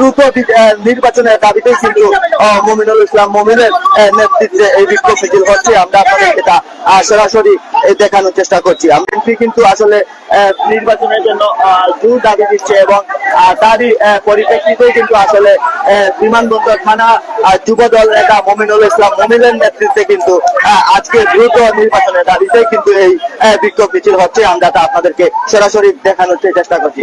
দ্রুত নির্বাচনের দাবিতেই কিন্তু মমিনুল ইসলাম মমিনের নেতৃত্বে এই বিক্ষোভ মিছিল হচ্ছে। আমরা আপনাদের এটা সরাসরি দেখানোর চেষ্টা করছি। বিএনপি কিন্তু আসলে নির্বাচনের জন্য জোর দাবি দিচ্ছে এবং তারই আহ, পরিপ্রেক্ষিতেই কিন্তু আসলে বিমানবন্দর থানা আহ, যুবদল নেতা মমিনুল ইসলাম মমিনের নেতৃত্বে কিন্তু আজকে দ্রুত নির্বাচনের দাবিতে কিন্তু এই বিক্ষোভ মিছিল হচ্ছে। আমরা তা আপনাদেরকে সরাসরি দেখানোর চেষ্টা করছি।